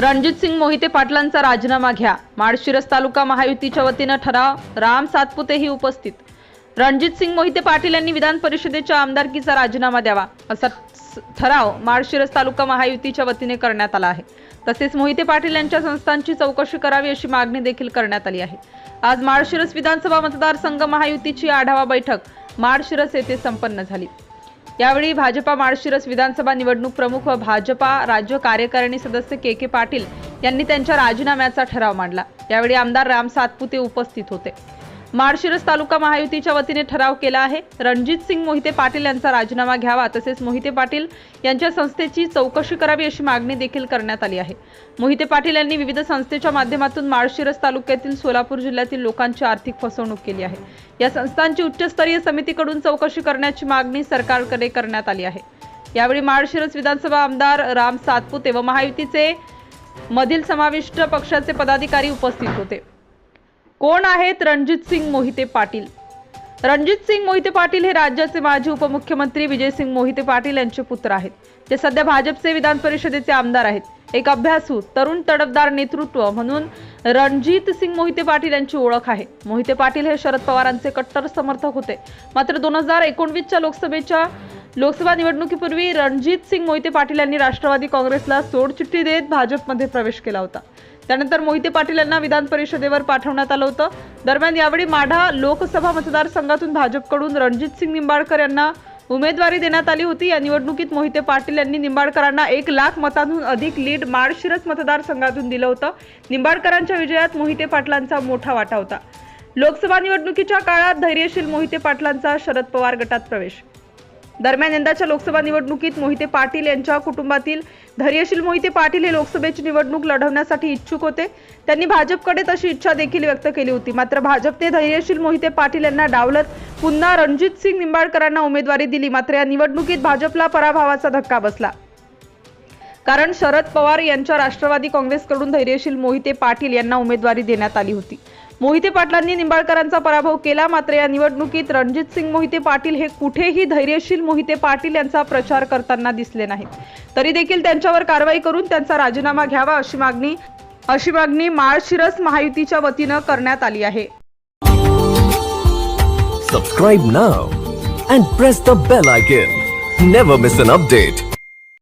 रणजितसिंग मोहिते पाटलांचा राजीनामा घ्या. माळशिरस तालुका महायुतीच्या वतीनं ठराव. राम सातपुतेही उपस्थित. रणजितसिंग मोहिते पाटील यांनी विधान परिषदेच्या आमदारकीचा राजीनामा द्यावा. असा ठराव माळशिरस तालुका महायुतीच्या वतीने करण्यात आला आहे. तसेच मोहिते पाटील यांच्या संस्थांची चौकशी करावी अशी मागणी देखील करण्यात आली आहे. आज माळशिरस विधानसभा मतदारसंघ महायुतीची आढावा बैठक. माळशिरस येथे संपन्न झाली. यावेळी भाजपा माळशिरस विधानसभा निवडणूक प्रमुख व भाजपा राज्य कार्यकारिणी सदस्य के के पाटील यांनी त्यांच्या राजीनाम्याचा ठराव मांडला. यावेळी आमदार राम सातपुते उपस्थित होते. माळशिरस तालुका महायुतीच्या वतीने ठराव केला आहे. रणजित सिंग मोहिते पाटील यांचा राजीनामा घ्यावा तसेच मोहिते पाटील यांच्या संस्थेची चौकशी करावी अशी मागणी देखील करण्यात आली आहे. मोहिते पाटील यांनी विविध संस्थेच्या माध्यमातून माळशिरस तालुक्यातील सोलापूर जिल्ह्यातील लोकांची आर्थिक फसवणूक केली आहे. या संस्थांची उच्चस्तरीय समितीकडून चौकशी करण्याची मागणी सरकारकडे करण्यात आली आहे. यावेळी माळशिरस विधानसभा आमदार राम सातपुते व महायुतीचे मधील समाविष्ट पक्षाचे पदाधिकारी उपस्थित होते. कोण आहेत रणजित सिंग मोहिते पाटील? रणजित सिंग मोहिते पाटील हे राज्याचे माजी उपमुख्यमंत्री विजयसिंग मोहिते पाटील यांचे पुत्र आहेत. ते सध्या भाजपचे विधान परिषदेचे आमदार आहेत. एक अभ्यासू तरुण तडफदार नेतृत्व म्हणून रणजित सिंग मोहिते पाटील यांची ओळख आहे. मोहिते पाटील हे शरद पवारांचे कट्टर समर्थक होते. मात्र दोन हजार एकोणवीसच्या लोकसभेच्या लोकसभा निवडणुकीपूर्वी रणजित सिंग मोहिते पाटील यांनी राष्ट्रवादी काँग्रेसला सोडचिठ्ठी देत भाजपमध्ये प्रवेश केला होता. त्यानंतर मोहिते पाटील यांना विधान परिषदेवर पाठवण्यात आलं होतं. दरम्यान यावेळी माढा लोकसभा मतदारसंघातून भाजपकडून रणजित सिंग निंबाळकर यांना उमेदवारी देण्यात आली होती. या निवडणुकीत मोहिते पाटील यांनी निंबाळकरांना एक लाख मतांहून अधिक लीड माळशिरस मतदारसंघातून दिलं होतं. निंबाळकरांच्या विजयात मोहिते पाटलांचा मोठा वाटा होता. लोकसभा निवडणुकीच्या काळात धैर्यशील मोहिते पाटलांचा शरद पवार गटात प्रवेश दरम्यान यंदाच्या लोकसभा निवडणुकीत मोहिते पाटील यांच्या कुटुंबातील धैर्यशील मोहिते पाटील हे लोकसभेची निवडणूक लढवण्यासाठी इच्छुक होते. त्यांनी भाजपकडे तशी इच्छा देखील व्यक्त केली होती. मात्र भाजपने धैर्यशील मोहिते पाटील यांना डावलत पुन्हा रणजित सिंग निंबाळकरांना उमेदवारी दिली. मात्र या निवडणुकीत भाजपला पराभवाचा धक्का बसला. कारण शरद पवार यांच्या राष्ट्रवादी काँग्रेसकडून धैर्यशील मोहिते पाटील यांना उमेदवारी देण्यात आली होती. मोहिते पाटलांनी निंबाळकरांचा पराभव केला मात्र या निवडणुकीत रणजित सिंग मोहिते पाटील हे कुठेही धैर्यशील मोहिते पाटील यांचा प्रचार करताना दिसले नाहीत. तरी देखील त्यांच्यावर कारवाई करून त्यांचा राजीनामा घ्यावा अशी मागणी अशी मागणी माळशिरस महायुतीच्या वतीनं करण्यात आली आहे. Subscribe now and press the bell icon never miss an update